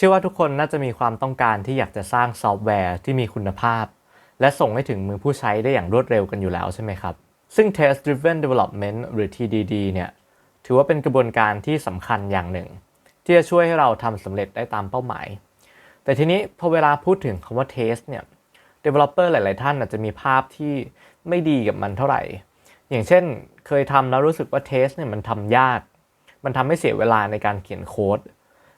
เชื่อว่าทุกคนน่าจะมีความต้องการที่อยากจะสร้างซอฟต์แวร์ที่มีคุณภาพ และส่งให้ถึงมือผู้ใช้ได้อย่างรวดเร็วกันอยู่แล้วใช่ไหมครับ ซึ่ง Test Driven Development หรือ TDD เนี่ยถือว่าเป็นกระบวนการที่สำคัญอย่างหนึ่ง ที่จะช่วยให้เราทำสำเร็จได้ตามเป้าหมาย แต่ทีนี้พอเวลาพูดถึงคำว่า test เนี่ย developer หลาย ๆ ท่านอาจจะมีภาพที่ไม่ดีกับมันเท่าไหร่ อย่างเช่นเคยทำแล้วรู้สึกว่า test เนี่ยมันทำยาก มันทำให้เสียเวลาในการเขียนโค้ด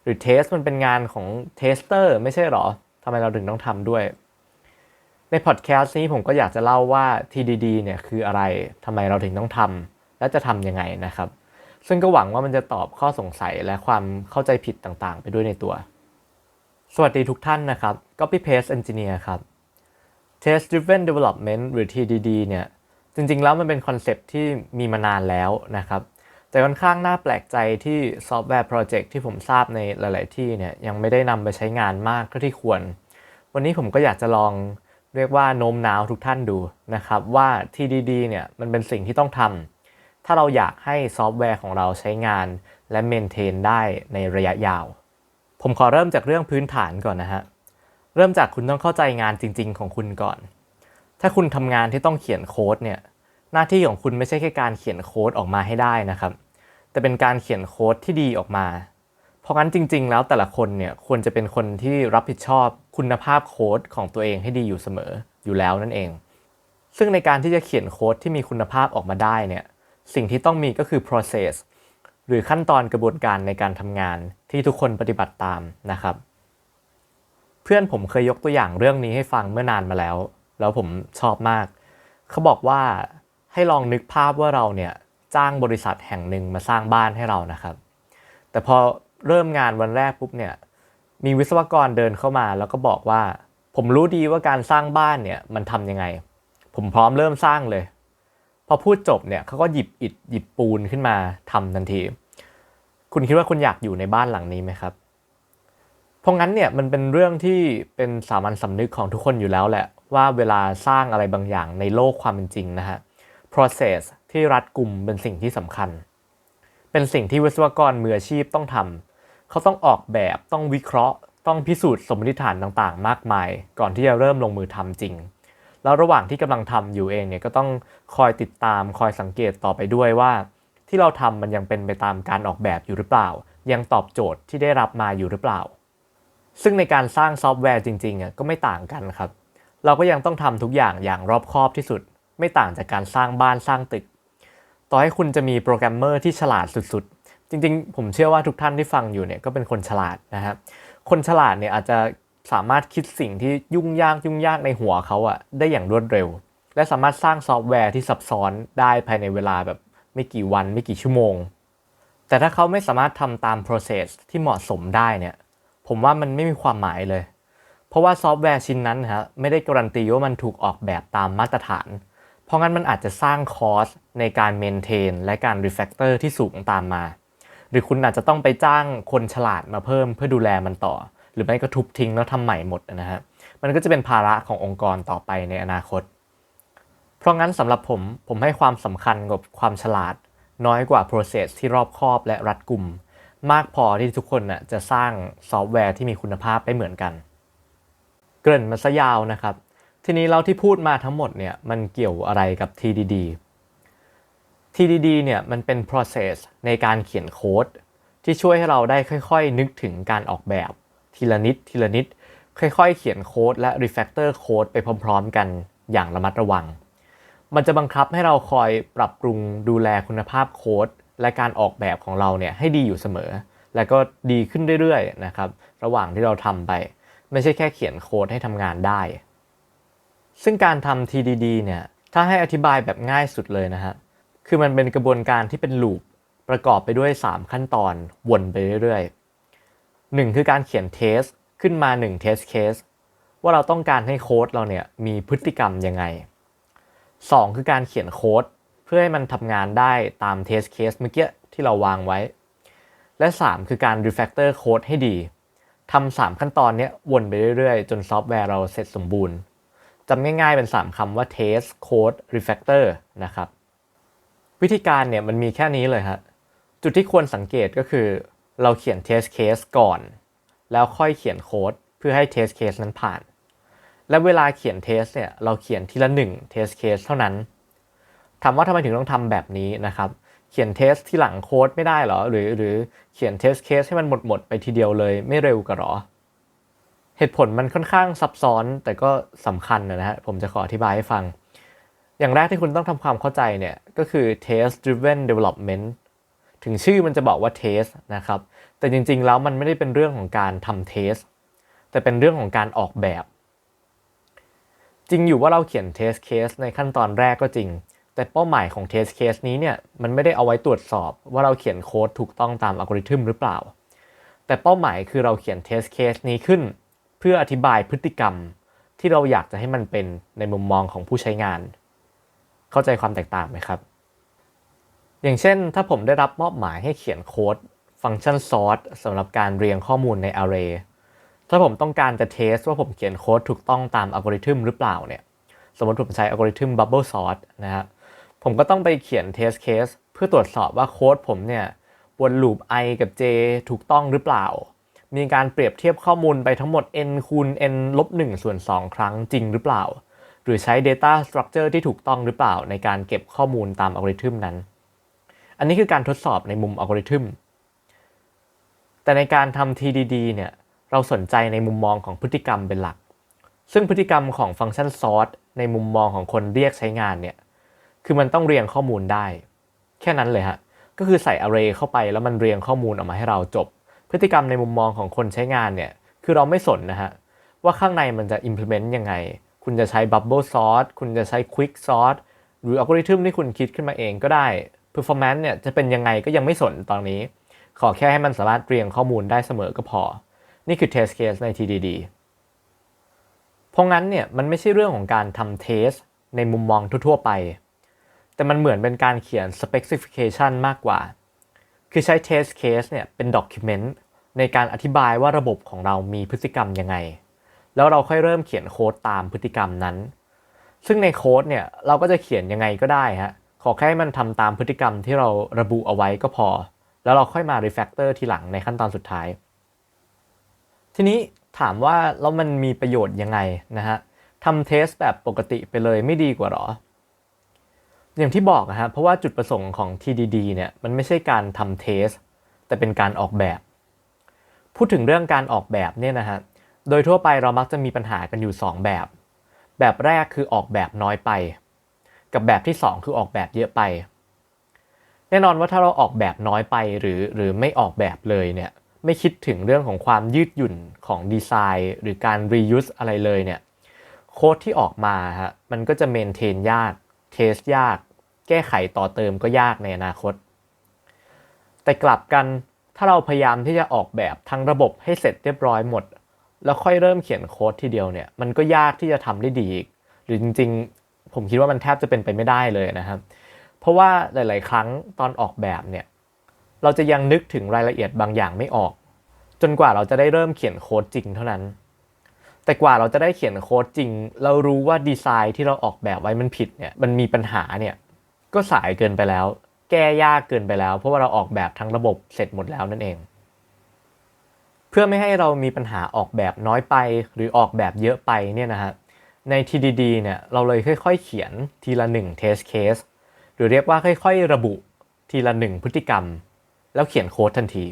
หรือ test มันเป็นงานของ tester ไม่ใช่หรอทำไมเราถึงต้องทำด้วย ในพอดแคสต์นี้ผมก็อยากจะเล่าว่า TDD เนี่ยคืออะไรทำไมเราถึงต้องทำและจะทำยังไงนะครับ ซึ่งก็หวังว่ามันจะตอบข้อสงสัยและความเข้าใจผิดต่างๆ ไปด้วยในตัว สวัสดีทุกท่านนะครับ Copy Paste Engineer ครับ Test Driven Development หรือ TDD เนี่ยจริงๆแล้วมันเป็นคอนเซปที่มีมานานแล้วนะครับ แต่ค่อนข้างน่าแปลกใจที่ซอฟต์แวร์โปรเจกต์ที่ผมทราบในหลาย ๆ ที่เนี่ยยังไม่ได้นำไปใช้งานมากเท่าที่ควร วันนี้ผมก็อยากจะลองเรียกว่าโน้มน้าวทุกท่านดูนะครับว่า TDD เนี่ยมันเป็นสิ่งที่ต้องทำถ้าเราอยากให้ซอฟต์แวร์ของเราใช้งาน และเมนเทนได้ในระยะยาว ผมขอเริ่มจากเรื่องพื้นฐานก่อนนะฮะเริ่มจากคุณต้องเข้าใจงานจริง ๆ ของคุณก่อน ถ้าคุณทำงานที่ต้องเขียนโค้ดเนี่ย หน้าที่ของคุณไม่ใช่แค่การเขียนโค้ดออกมาให้ได้นะครับ แต่เป็นการเขียนโค้ดที่ดีออกมา เพราะงั้นจริง ๆ แล้วแต่ละคนเนี่ยควรจะเป็นคนที่รับผิดชอบคุณภาพโค้ดของตัวเองให้ดีอยู่เสมออยู่แล้วนั่นเอง ซึ่งในการที่จะเขียนโค้ดที่มีคุณภาพออกมาได้เนี่ยสิ่งที่ต้องมีก็คือ process หรือขั้นตอนกระบวนการในการทำงานที่ทุกคนปฏิบัติตามนะครับ เพื่อนผมเคยยกตัวอย่างเรื่องนี้ให้ฟังเมื่อนานมาแล้ว แล้วผมชอบมาก เขาบอกว่า ให้ลองนึกภาพว่าเราเนี่ยจ้างบริษัทแห่งหนึ่งมาสร้างบ้านให้เรานะครับ แต่พอเริ่มงานวันแรกปุ๊บเนี่ยมีวิศวกรเดินเข้ามาแล้วก็บอกว่า ผมรู้ดีว่าการสร้างบ้านเนี่ยมันทำยังไง ผมพร้อมเริ่มสร้างเลย พอพูดจบเนี่ยเขาก็หยิบอิฐหยิบปูนขึ้นมาทำทันที คุณคิดว่าคุณอยากอยู่ในบ้านหลังนี้ไหมครับ เพราะงั้นเนี่ยมันเป็นเรื่องที่เป็นสามัญสำนึกของทุกคนอยู่แล้วแหละว่าเวลาสร้างอะไรบางอย่างในโลกความเป็นจริงนะฮะ process ที่รัดกลุ่มเป็นสิ่งที่สำคัญ เป็นสิ่งที่วิศวกรมืออาชีพต้องทำ เขาต้องออกแบบ ต้องวิเคราะห์ ต้องพิสูจน์สมมติฐานต่างๆ มากมาย ก่อนที่จะเริ่มลงมือทำจริง แล้วระหว่างที่กำลังทำอยู่เองเนี่ยก็ต้องคอยติดตาม คอยสังเกตต่อไปด้วยว่า ที่เราทำมันยังเป็นไปตามการออกแบบอยู่หรือเปล่า ยังตอบโจทย์ที่ได้รับมาอยู่หรือเปล่า ซึ่งในการสร้างซอฟต์แวร์จริงๆอะก็ไม่ต่างกันครับ เราก็ยังต้องทำทุกอย่างอย่างรอบคอบที่สุด ไม่ต่างจากการสร้างบ้านสร้างตึก ต่อให้คุณจะมีโปรแกรมเมอร์ที่ฉลาดสุดๆ จริงๆ ผมเชื่อว่าทุกท่านที่ฟังอยู่เนี่ยก็เป็นคนฉลาดนะครับคนฉลาดเนี่ยอาจจะสามารถคิดสิ่งที่ยุ่งยากยุ่งยากในหัวเขาอะได้อย่างรวดเร็ว และสามารถสร้างซอฟต์แวร์ที่ซับซ้อนได้ภายในเวลาแบบไม่กี่วันไม่กี่ชั่วโมง แต่ถ้าเขาไม่สามารถทำตาม process ที่เหมาะสมได้เนี่ย ผมว่ามันไม่มีความหมายเลย เพราะว่าซอฟต์แวร์ชิ้นนั้นฮะไม่ได้การันตีว่ามันถูกออกแบบตามมาตรฐาน เพราะงั้นมันอาจจะสร้างคอสในการเมนเทนและการรีแฟกเตอร์ที่สูงตามมา หรือคุณอาจจะต้องไปจ้างคนฉลาดมาเพิ่มเพื่อดูแลมันต่อ หรือไม่ก็ทุบทิ้งแล้วทำใหม่หมดนะฮะมันก็จะเป็นภาระขององค์กรต่อไปในอนาคต เพราะงั้นสำหรับผมผมให้ความสำคัญกับความฉลาด น้อยกว่า process ที่รอบคอบและรัดกุม มากพอที่ทุกคนน่ะจะสร้างซอฟต์แวร์ที่มีคุณภาพได้เหมือนกัน เกริ่นมาซะยาวนะครับ ทีนี้เราที่พูดมาทั้งหมดเนี่ยมันเกี่ยวอะไรกับ TDD TDD เนี่ยมันเป็น process ในการเขียนโค้ดที่ช่วยให้เราได้ค่อยๆ นึกถึงการออกแบบทีละนิดทีละนิด ค่อยๆ เขียนโค้ดและ refactor โค้ดไปพร้อมๆ กันอย่างระมัดระวัง มันจะบังคับให้เราคอยปรับปรุงดูแลคุณภาพโค้ดและการออกแบบของเราเนี่ยให้ดีอยู่เสมอ และก็ดีขึ้นเรื่อยๆนะครับระหว่างที่เราทำไป ไม่ใช่แค่เขียนโค้ดให้ทำงานได้ ซึ่งการทำ TDD เนี่ยถ้าให้อธิบายแบบง่ายสุดเลยนะฮะคือมันเป็นกระบวนการที่เป็นลูปประกอบไปด้วย 3 ขั้นตอนวนไปเรื่อยๆ 1 คือการเขียนเทสขึ้นมา1 test case ว่าเราต้องการให้โค้ดเราเนี่ยมีพฤติกรรมยังไง 2 คือการเขียนโค้ดเพื่อให้มันทำงานได้ตาม test case เมื่อกี้ที่เราวางไว้ และ 3 คือการ refactor โค้ดให้ดีทำสามขั้นตอนนี้วนไปเรื่อยๆ จนซอฟต์แวร์เราเสร็จสมบูรณ์ จำง่ายๆเป็น 3คำว่า test code refactor นะครับ วิธีการเนี่ยมันมีแค่นี้เลยฮะจุดที่ควรสังเกตก็คือ เราเขียน test case ก่อน แล้วค่อยเขียนโค้ดเพื่อให้ test case นั้นผ่าน และเวลาเขียน test เนี่ยเราเขียนทีละ 1 test case เท่านั้นถามว่าทำไมถึงต้องทำแบบนี้นะครับเขียน test ที่หลังโค้ดไม่ได้หรอ หรือหรือเขียน test case ให้มันหมดหมดไปทีเดียวเลยไม่เร็วกว่าหรอ เหตุผลมันค่อนข้างซับซ้อนแต่ก็สำคัญนะฮะผมจะขออธิบายให้ฟัง อย่างแรกที่คุณต้องทำความเข้าใจเนี่ยก็คือ test driven development ถึงชื่อมันจะบอกว่า test นะครับ แต่จริงๆแล้วมันไม่ได้เป็นเรื่องของการทำ test แต่เป็นเรื่องของการออกแบบ จริงอยู่ว่าเราเขียน test case ในขั้นตอนแรกก็จริง แต่เป้าหมายของ test case นี้เนี่ยมันไม่ได้เอาไว้ตรวจสอบว่าเราเขียนโค้ดถูกต้องตามอัลกอริทึมหรือเปล่า แต่เป้าหมายคือเราเขียน test case นี้ขึ้น เพื่ออธิบายพฤติกรรมที่เราอยากจะให้มันเป็นในมุมมองของผู้ใช้งาน เข้าใจความแตกต่างไหมครับ อย่างเช่น ถ้าผมได้รับมอบหมายให้เขียนโค้ด ฟังก์ชัน sort สำหรับการเรียงข้อมูลใน array ถ้าผมต้องการจะเทสว่าผมเขียนโค้ดถูกต้องตามอัลกอริทึมหรือเปล่าเนี่ย สมมติผมใช้อัลกอริทึม bubble sort นะฮะ ผมก็ต้องไปเขียน test case เพื่อตรวจสอบว่าโค้ดผมเนี่ยวนลูป i กับ j ถูกต้องหรือเปล่า มีการเปรียบเทียบข้อมูลไปทั้งหมด n คูณ n ลบ1ส่วน 2 ครั้งจริงหรือเปล่า หรือใช้ data structure ที่ถูกต้องหรือเปล่า ในการเก็บข้อมูลตามอัลกอริทึมนั้น อันนี้คือการทดสอบในมุมอัลกอริทึม แต่ในการทำ TDD เนี่ยเราสนใจในมุมมองของพฤติกรรมเป็นหลัก ซึ่งพฤติกรรมของฟังก์ชัน sort ในมุมมองของคนเรียกใช้งานเนี่ย คือมันต้องเรียงข้อมูลได้ แค่นั้นเลยฮะ ก็คือใส่ array เข้าไปแล้วมันเรียงข้อมูลออกมาให้เราจบ พฤติกรรมในมุมมองของคนใช้งานเนี่ย คือเราไม่สนนะฮะ ว่าข้างในมันจะ implement ยังไง คุณจะใช้ bubble sort คุณจะใช้ quick sort หรืออัลกอริทึมที่คุณคิดขึ้นมาเองก็ได้ performance เนี่ยจะเป็นยังไงก็ยังไม่สนตอนนี้ ขอแค่ให้มันสามารถเรียงข้อมูลได้เสมอก็พอ นี่คือ test case ใน TDD เพราะงั้นเนี่ยมันไม่ใช่เรื่องของการทำ test ในมุมมองทั่วๆไป แต่มันเหมือนเป็นการเขียน specification มากกว่า คือใช้ test case เนี่ยเป็น document ในการอธิบายว่าระบบของเรามีพฤติกรรมยังไง แล้วเราค่อยเริ่มเขียนโค้ดตามพฤติกรรมนั้น ซึ่งในโค้ดเนี่ยเราก็จะเขียนยังไงก็ได้ฮะขอแค่มันทำตามพฤติกรรมที่เราระบุเอาไว้ก็พอ แล้วเราค่อยมา refactor ทีหลังในขั้นตอนสุดท้าย ทีนี้ถามว่าแล้วมันมีประโยชน์ยังไงนะฮะทำเทสแบบปกติไปเลยไม่ดีกว่าหรอ อย่างที่บอกนะฮะเพราะว่าจุดประสงค์ของ TDD เนี่ยมันไม่ใช่การทำเทส แต่เป็นการออกแบบ พูดถึงเรื่องการออกแบบเนี่ยนะฮะโดยทั่วไปเรามักจะมีปัญหากันอยู่ 2 แบบ แบบแรกคือออกแบบน้อยไป กับแบบที่ 2 คือออกแบบเยอะไป แน่นอนว่าถ้าเราออกแบบน้อยไปหรือหรือไม่ออกแบบเลยเนี่ยไม่คิดถึงเรื่องของความยืดหยุ่นของดีไซน์ หรือการ reuse อะไรเลยเนี่ยโค้ดที่ออกมาฮะมันก็จะเมนเทนยากเทสยาก แก้ไขต่อเติมก็ยากในอนาคต แต่กลับกันถ้าเราพยายามที่จะออกแบบทั้งระบบให้เสร็จเรียบร้อยหมด แล้วค่อยเริ่มเขียนโค้ดทีเดียวเนี่ยมันก็ยากที่จะทำได้ดีอีก หรือจริงๆ ผมคิดว่ามันแทบจะเป็นไปไม่ได้เลยนะครับ เพราะว่าหลาย ๆ ครั้งตอนออกแบบเนี่ยเราจะยังนึกถึงรายละเอียดบางอย่างไม่ออก จนกว่าเราจะได้เริ่มเขียนโค้ดจริงเท่านั้น แต่กว่าเราจะได้เขียนโค้ดจริง เรารู้ว่าดีไซน์ที่เราออกแบบไว้มันผิดเนี่ยมันมีปัญหาเนี่ย ก็สายเกินไปแล้ว แก้ยากเกินไปแล้ว เพราะว่าเราออกแบบทั้งระบบเสร็จหมดแล้วนั่นเอง เพื่อไม่ให้เรามีปัญหาออกแบบน้อยไปหรือออกแบบเยอะไปเนี่ยนะฮะใน TDD เนี่ยเราเลยค่อยๆ เขียนทีละ1 test case หรือเรียกว่าค่อยๆ ระบุทีละ 1 พฤติกรรม แล้วเขียนโค้ดทันที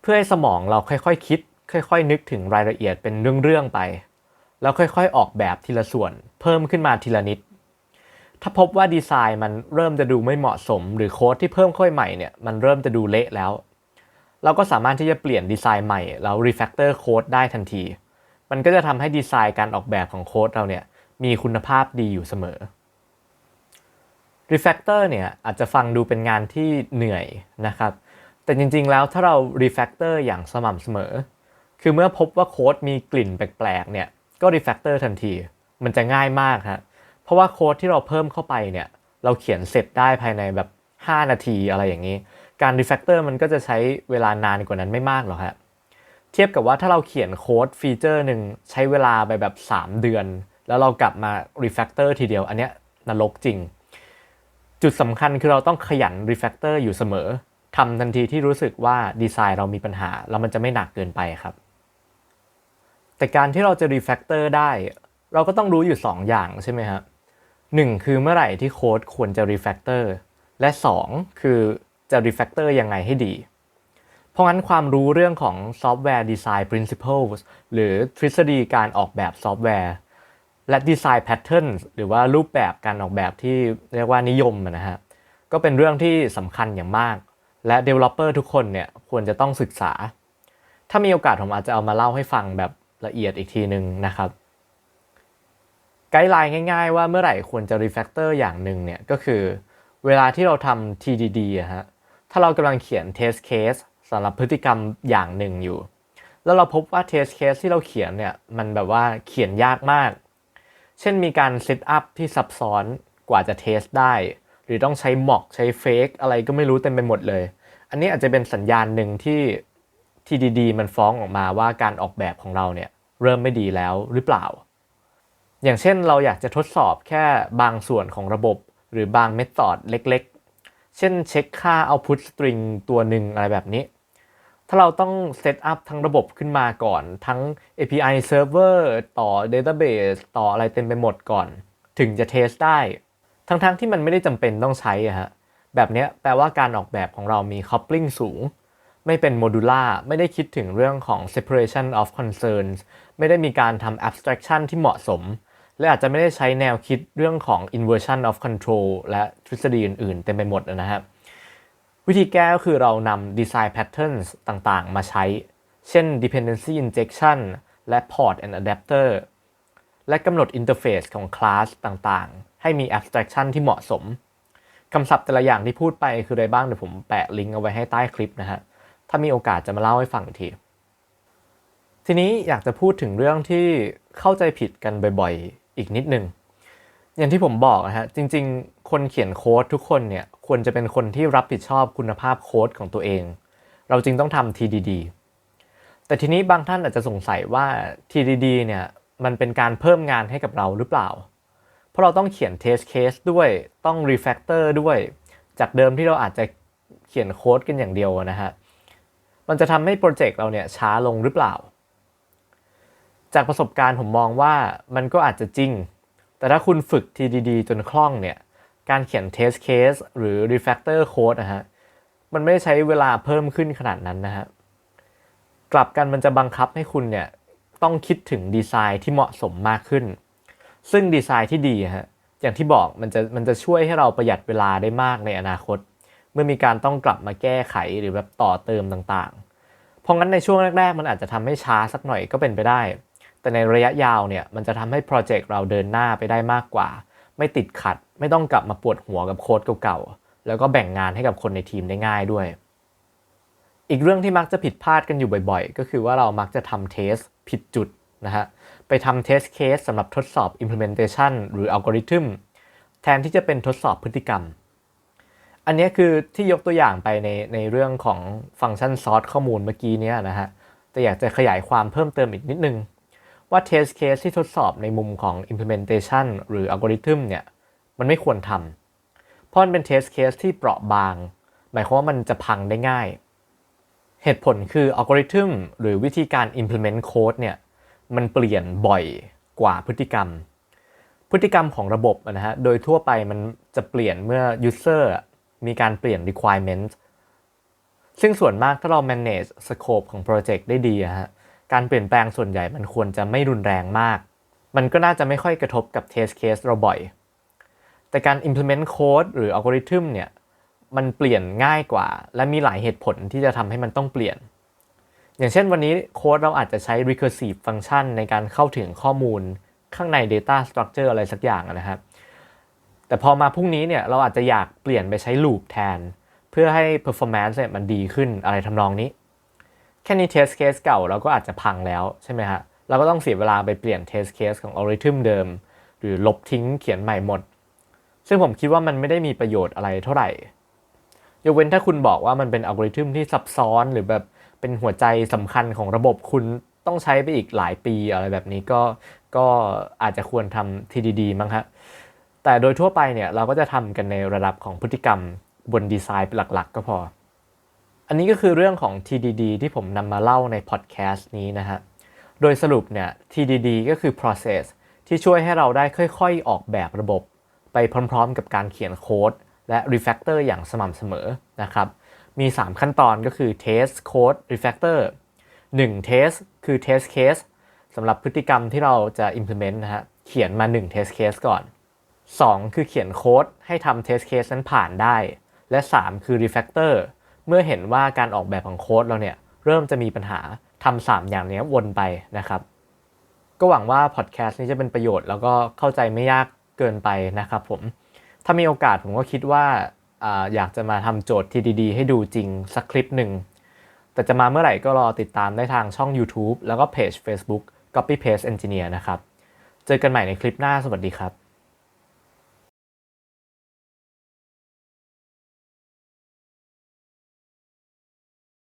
เพื่อให้สมองเราค่อยๆคคิด ค่อยๆ นึกถึงรายละเอียดเป็นเรื่องๆไป แล้วค่อยๆ ออกแบบทีละส่วน เพิ่มขึ้นมาทีละนิด ถ้าพบว่าดีไซน์มันเริ่มจะดูไม่เหมาะสม หรือโค้ดที่เพิ่มค่อยใหม่เนี่ยมันเริ่มจะดูเละแล้ว เราก็สามารถที่จะเปลี่ยนดีไซน์ใหม่แล้วรีแฟกเตอร์โค้ดได้ทันที มันก็จะทำให้ดีไซน์การออกแบบของโค้ดเราเนี่ยมีคุณภาพดีอยู่เสมอ Refactor เนี่ยอาจจะฟังดูเป็นงานที่เหนื่อยนะครับ แต่จริงๆ แล้วถ้าเรา Refactor อย่างสม่ำเสมอ คือเมื่อพบว่าโค้ดมีกลิ่นแปลกๆ เนี่ย ก็ Refactor ทันที มันจะง่ายมากฮะ เพราะว่าโค้ดที่เราเพิ่มเข้าไปเนี่ย เราเขียนเสร็จได้ภายในแบบ 5 นาทีอะไรอย่างนี้ การ Refactor มันก็จะใช้เวลานานกว่านั้นไม่มากหรอกฮะเทียบกับว่าถ้าเราเขียนโค้ดฟีเจอร์หนึ่งใช้เวลาไปแบบ 3 เดือน แล้วเรากลับมา Refactor ทีเดียว อันเนี้ยนรกจริง จุดสำคัญคือเราต้องขยัน refactor อยู่เสมอทำทันทีที่รู้สึกว่าดีไซน์เรามีปัญหา แล้วมันจะไม่หนักเกินไปครับ แต่การที่เราจะ refactor ได้ เราก็ต้องรู้อยู่ 2 อย่างใช่ไหมครับ หนึ่งคือเมื่อไหร่ที่โค้ดควรจะ refactor และ 2 คือจะ refactor ยังไงให้ดี เพราะงั้นความรู้เรื่องของ software design principles หรือทฤษฎีการออกแบบซอฟต์แวร์ และ design pattern หรือว่ารูปแบบการออกแบบที่เรียกว่านิยมนะฮะ ก็เป็นเรื่องที่สำคัญอย่างมาก และ developer ทุกคนเนี่ยควรจะต้องศึกษา ถ้ามีโอกาสผมอาจจะเอามาเล่าให้ฟังแบบละเอียดอีกทีหนึ่งนะครับ ไกด์ไลน์ง่าย ๆ ว่าเมื่อไหร่ควรจะ refactor อย่างหนึ่งเนี่ยก็คือ เวลาที่เราทำ TDD อะฮะถ้าเรากำลังเขียน test case สำหรับพฤติกรรมอย่างหนึ่งอยู่ แล้วเราพบว่า test case ที่เราเขียนเนี่ยมันแบบว่าเขียนยากมาก เช่นมีการเซตอัพที่ซับซ้อนกว่าจะเทสได้ หรือต้องใช้หมอกใช้เฟกอะไรก็ไม่รู้เต็มไปหมดเลย อันนี้อาจจะเป็นสัญญาณหนึ่งที่ TDD มันฟ้องออกมาว่าการออกแบบของเราเนี่ยเริ่มไม่ดีแล้วหรือเปล่า อย่างเช่นเราอยากจะทดสอบแค่บางส่วนของระบบ หรือบางเมธอดเล็กๆ เช่นเช็คค่า output string ตัวหนึ่งอะไรแบบนี้ ถ้าเราต้องเซตอัพทั้งระบบขึ้นมาก่อน ทั้ง API server ต่อ database ต่ออะไรเต็มไปหมดก่อน ถึงจะเทสได้ ทั้งๆทที่มันไม่ได้จำเป็นต้องใช้อะฮะ แบบนี้แปลว่าการออกแบบของเรามี coupling สูง ไม่เป็นโมดูล่าไม่ได้คิดถึงเรื่องของ separation of concerns ไม่ได้มีการทำ abstraction ที่เหมาะสม และอาจจะไม่ได้ใช้แนวคิดเรื่องของ inversion of control และทฤษฎีอื่นๆ เต็มไปหมดนะครับวิธีแก้ก็คือเรานำ design patterns ต่างๆ มาใช้ เช่น dependency injection และ port and adapter และกำหนด interface ของ class ต่างๆ ให้มี abstraction ที่เหมาะสมคำศัพท์แต่ละอย่างที่พูดไปคืออะไรบ้างเดี๋ยวผมแปะลิงก์เอาไว้ให้ใต้คลิปนะฮะ ถ้ามีโอกาสจะมาเล่าให้ฟังอีกที ทีนี้อยากจะพูดถึงเรื่องที่เข้าใจผิดกันบ่อย อีกนิดนึง อย่างที่ผมบอกนะฮะ จริง ๆ คนเขียนโค้ดทุกคนเนี่ยควรจะเป็นคนที่รับผิดชอบคุณภาพโค้ดของตัวเอง เราจึงต้องทำ TDD แต่ทีนี้บางท่านอาจจะสงสัยว่า TDD เนี่ยมันเป็นการเพิ่มงานให้กับเราหรือเปล่า เพราะเราต้องเขียน test case ด้วยต้อง refactor ด้วย จากเดิมที่เราอาจจะเขียนโค้ดกันอย่างเดียวนะฮะ มันจะทำให้โปรเจกต์เราเนี่ยช้าลงหรือเปล่า จากประสบการณ์ผมมองว่ามันก็อาจจะจริง แต่ถ้าคุณฝึก TDD จนคล่องเนี่ย การเขียน test case หรือ refactor code นะฮะ มันไม่ได้ใช้เวลาเพิ่มขึ้นขนาดนั้นนะฮะ กลับกันมันจะบังคับให้คุณเนี่ย ต้องคิดถึงดีไซน์ที่เหมาะสมมากขึ้น ซึ่งดีไซน์ที่ดีฮะ อย่างที่บอกมันจะมันจะช่วยให้เราประหยัดเวลาได้มากในอนาคต เมื่อมีการต้องกลับมาแก้ไขหรือแบบต่อเติมต่างๆ เพราะงั้นในช่วงแรก ๆ มันอาจจะทำให้ช้าสักหน่อยก็เป็นไปได้ แต่ในระยะยาวเนี่ยมันจะทำให้โปรเจกต์เราเดินหน้าไปได้มากกว่า ไม่ติดขัด ไม่ต้องกลับมาปวดหัวกับโค้ดเก่าๆ แล้วก็แบ่งงานให้กับคนในทีมได้ง่ายด้วย อีกเรื่องที่มักจะผิดพลาดกันอยู่บ่อยๆ ก็คือว่าเรามักจะทำเทสผิดจุดนะฮะ ไปทำเทสเคสสำหรับทดสอบ implementation หรืออัลกอริทึมแทนที่จะเป็นทดสอบพฤติกรรม อันนี้คือที่ยกตัวอย่างไปในในเรื่องของฟังก์ชันซอสข้อมูลเมื่อกี้นี้นะฮะ แต่อยากจะขยายความเพิ่มเติมอีกนิดนึง ว่า test case ที่ทดสอบในมุมของ implementation หรืออัลกอริทึมเนี่ยมันไม่ควรทำเพราะมันเป็น test case ที่เปราะบาง หมายความว่ามันจะพังได้ง่าย เหตุผลคืออัลกอริทึมหรือวิธีการ implement code เนี่ยมันเปลี่ยนบ่อยกว่าพฤติกรรม พฤติกรรมของระบบนะฮะโดยทั่วไปมันจะเปลี่ยนเมื่อ user มีการเปลี่ยน requirement ซึ่งส่วนมากถ้าเรา manage scope ของโปรเจกต์ได้ดีฮะ การเปลี่ยนแปลงส่วนใหญ่มันควรจะไม่รุนแรงมาก มันก็น่าจะไม่ค่อยกระทบกับ test case เราบ่อย แต่การ implement code หรืออัลกอริทึมเนี่ย มันเปลี่ยนง่ายกว่า และมีหลายเหตุผลที่จะทำให้มันต้องเปลี่ยน อย่างเช่นวันนี้โค้ดเราอาจจะใช้ recursive function ในการเข้าถึงข้อมูลข้างใน data structure อะไรสักอย่างนะครับ แต่พอมาพรุ่งนี้เนี่ยเราอาจจะอยากเปลี่ยนไปใช้ loop แทน เพื่อให้ performance เนี่ยมันดีขึ้นอะไรทำนองนี้ แค่นี้ test case เก่าเราก็อาจจะพังแล้วใช่ไหมฮะเราก็ต้องเสียเวลาไปเปลี่ยน test case ของ algorithm เดิม หรือลบทิ้งเขียนใหม่หมด ซึ่งผมคิดว่ามันไม่ได้มีประโยชน์อะไรเท่าไหร่ ยกเว้นถ้าคุณบอกว่ามันเป็นอัลกอริทึมที่ซับซ้อนหรือแบบเป็นหัวใจสำคัญของระบบคุณต้องใช้ไปอีกหลายปีอะไรแบบนี้ก็ก็อาจจะควรทำ TDD มั้งฮะแต่โดยทั่วไปเนี่ยเราก็จะทำกันในระดับของพฤติกรรมบนดีไซน์เป็นหลักๆ ก็พอ อันนี้ก็คือเรื่องของ TDD ที่ผมนำมาเล่าในพอดแคสต์นี้นะฮะ โดยสรุปเนี่ย TDD ก็คือ process ที่ช่วยให้เราได้ค่อยๆ ออกแบบระบบ ไปพร้อมๆ กับการเขียนโค้ด และ refactor อย่างสม่ำเสมอนะครับ มี 3 ขั้นตอนก็คือ test code refactor 1 test คือ test case สำหรับพฤติกรรมที่เราจะ implement นะฮะ เขียนมา 1 test case ก่อน 2 คือเขียนโค้ดให้ทำ test case นั้นผ่านได้ และ 3 คือ refactor เมื่อเห็นว่าการออกแบบของโค้ดเราเนี่ยเริ่มจะมีปัญหาทำสามอย่างนี้วนไปนะครับ ก็หวังว่าพอดแคสต์นี้จะเป็นประโยชน์แล้วก็เข้าใจไม่ยากเกินไปนะครับผม ถ้ามีโอกาสผมก็คิดว่าอยากจะมาทำโจทย์ที่ดีๆ ให้ดูจริงสักคลิปหนึ่ง แต่จะมาเมื่อไหร่ก็รอติดตามได้ทางช่อง YouTube แล้วก็เพจ Facebook Copy Paste Engineer นะครับ เจอกันใหม่ในคลิปหน้าสวัสดีครับ